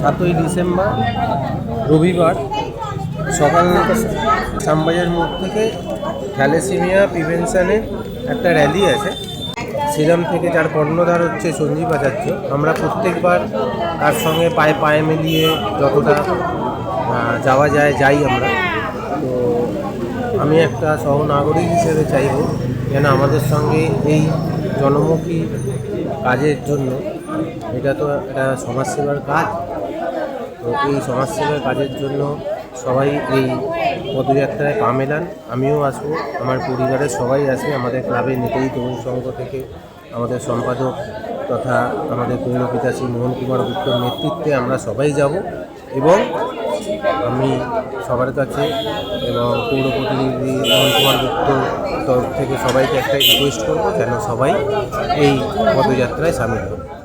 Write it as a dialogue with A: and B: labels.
A: সাতই ডিসেম্বর, রবিবার, সকাল শ্যামবাজার মোড় থেকে থ্যালেসিমিয়া প্রিভেনশনের একটা র্যালি আছে। সেখান থেকে যার কর্ণধার হচ্ছে সঞ্জীব আচার্য। আমরা প্রত্যেকবার তার সঙ্গে পায়ে পায়ে মিলিয়ে যতটা যাওয়া যায় যাই আমরা। তো আমি একটা সহনাগরিক হিসেবে চাইব যেন আমাদের সঙ্গে এই জনমুখী কাজের জন্য এটা তো একটা সমাজসেবার কাজ। তো এই সমাজসেবার কাজের জন্য সবাই এই পদযাত্রায় পা মেলান। আমিও আসব। আমার পরিবারের সবাই আসবে। আমাদের ক্লাবের নেতাই তরুণ সংঘ থেকে আমাদের সম্পাদক তথা আমাদের পৌরপিতা শ্রী মোহন কুমার গুপ্তর নেতৃত্বে আমরা সবাই যাব এবং আমি সবার কাছে এবং পৌর প্রতিনিধি মোহন কুমার গুপ্তর তরফ থেকে সবাইকে একটাই রিকোয়েস্ট করব, যেন সবাই এই পদযাত্রায় সামিল হয়